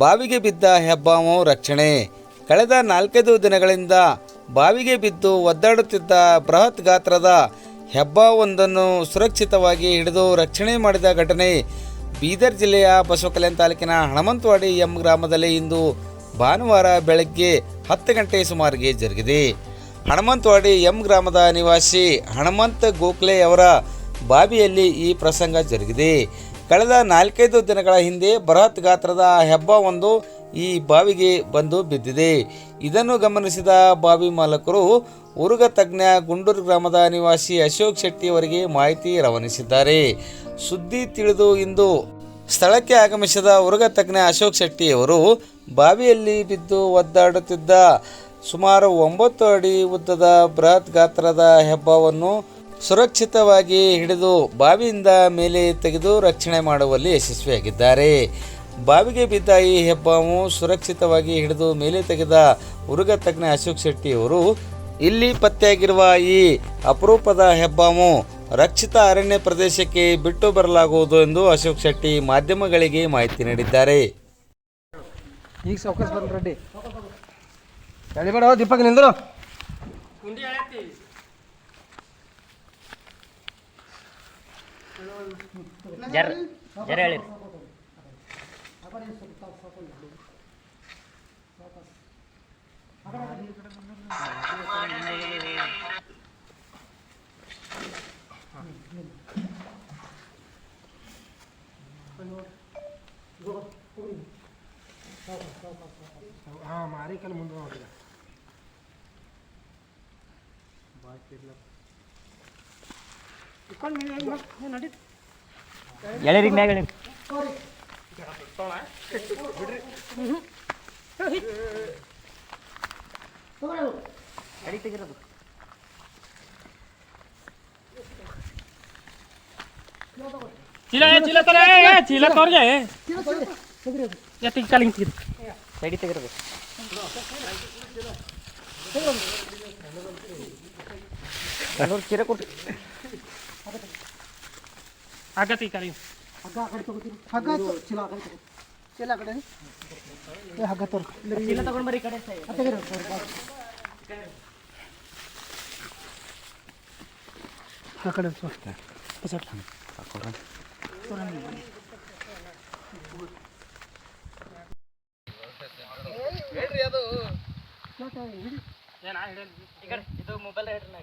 ಬಾವಿಗೆ ಬಿದ್ದ ಹೆಬ್ಬಾವು ರಕ್ಷಣೆ. ಕಳೆದ ನಾಲ್ಕೈದು ದಿನಗಳಿಂದ ಬಾವಿಗೆ ಬಿದ್ದು ಒದ್ದಾಡುತ್ತಿದ್ದ ಬೃಹತ್ ಗಾತ್ರದ ಹೆಬ್ಬಾವೊಂದನ್ನು ಸುರಕ್ಷಿತವಾಗಿ ಹಿಡಿದು ರಕ್ಷಣೆ ಮಾಡಿದ ಘಟನೆ ಬೀದರ್ ಜಿಲ್ಲೆಯ ಬಸವಕಲ್ಯಾಣ ತಾಲೂಕಿನ ಹಣಮಂತವಾಡಿ ಎಂ ಗ್ರಾಮದಲ್ಲಿ ಇಂದು ಭಾನುವಾರ ಬೆಳಗ್ಗೆ ಹತ್ತು ಗಂಟೆ ಸುಮಾರಿಗೆ ಜರುಗಿದೆ. ಹಣಮಂತವಾಡಿ ಎಂ ಗ್ರಾಮದ ನಿವಾಸಿ ಹಣಮಂತ ಗೋಖಲೆ ಅವರ ಬಾವಿಯಲ್ಲಿ ಈ ಪ್ರಸಂಗ ಜರುಗಿದೆ. ಕಳೆದ ನಾಲ್ಕೈದು ದಿನಗಳ ಹಿಂದೆ ಬೃಹತ್ ಗಾತ್ರದ ಹೆಬ್ಬವೊಂದು ಈ ಬಾವಿಗೆ ಬಂದು ಬಿದ್ದಿದೆ. ಇದನ್ನು ಗಮನಿಸಿದ ಬಾವಿ ಮಾಲಕರು ಉರುಗ ತಜ್ಞ ಗುಂಡೂರು ಗ್ರಾಮದ ನಿವಾಸಿ ಅಶೋಕ್ ಶೆಟ್ಟಿ ಅವರಿಗೆ ಮಾಹಿತಿ ರವಾನಿಸಿದ್ದಾರೆ. ಸುದ್ದಿ ತಿಳಿದು ಇಂದು ಸ್ಥಳಕ್ಕೆ ಆಗಮಿಸಿದ ಉರುಗ ತಜ್ಞ ಅಶೋಕ್ ಶೆಟ್ಟಿ ಅವರು ಬಾವಿಯಲ್ಲಿ ಬಿದ್ದು ಒದ್ದಾಡುತ್ತಿದ್ದ ಸುಮಾರು ಒಂಬತ್ತು ಅಡಿ ಉದ್ದದ ಬೃಹತ್ ಗಾತ್ರದ ಹೆಬ್ಬವನ್ನು ಸುರಕ್ಷಿತವಾಗಿ ಹಿಡಿದು ಬಾವಿಯಿಂದ ಮೇಲೆ ತೆಗೆದು ರಕ್ಷಣೆ ಮಾಡುವಲ್ಲಿ ಯಶಸ್ವಿಯಾಗಿದ್ದಾರೆ. ಬಾವಿಗೆ ಬಿದ್ದ ಈ ಹೆಬ್ಬಾವು ಸುರಕ್ಷಿತವಾಗಿ ಹಿಡಿದು ಮೇಲೆ ತೆಗೆದ ಉರುಗ ತಜ್ಞ ಅಶೋಕ್ ಶೆಟ್ಟಿ ಅವರು ಇಲ್ಲಿ ಪತ್ತೆಯಾಗಿರುವ ಈ ಅಪರೂಪದ ಹೆಬ್ಬಾವು ರಕ್ಷಿತ ಅರಣ್ಯ ಪ್ರದೇಶಕ್ಕೆ ಬಿಟ್ಟು ಬರಲಾಗುವುದು ಎಂದು ಅಶೋಕ್ ಶೆಟ್ಟಿ ಮಾಧ್ಯಮಗಳಿಗೆ ಮಾಹಿತಿ ನೀಡಿದ್ದಾರೆ. ಈಗ ಬರ್ಲಿ ರೆಡ್ಡಿ. ದೀಪಕ್ ನಿಂದ್ರು. ಜರ ಜರ ಹೇಳಿರಿ ಹಾಂ ಮಾರಿ ಕಲ್ ಮುಂದೆ ನೋಡ್ರಿ. ಎಳಿರಿ ಮ್ಯಾಗ ಎಳಿರಿ ಎಡಿ ತೆಗಿರೋದು ಚೀಲ ಚೀಲ ತರ ಚೀಲ ತೋರ್ಗೆ ಎತ್ತಿಗೆ ಕಾಲಿಗೆ ತೆಗಿದು ಎಡಿ ತೆಗಿರೋದು ಕಣ್ಣೂರು ಚೀರ ಕೊಟ್ಟು ಆಗತ್ತೆ ಈ ಹಗ್ಗ ಆ ಕಡೆ ತಗೋತೀರಿ? ಹಗ್ಗ ಚೀಲ ಆ ಕಡೆ ತಗೋ. ಚೀಲ ಆ ಕಡೆ. ಏ ಹಗ್ಗ ತೋರ್ ಚೀಲ ತಗೊಂಡ್ ಬರ್ರಿ ಈ ಕಡೆ. ತೆಗೀರಿ ಆ ಕಡೆ ತೋರ್ ಬಸಟ್ ಇದು ಮೊಬೈಲ್ ಹೇಳ್ರಿ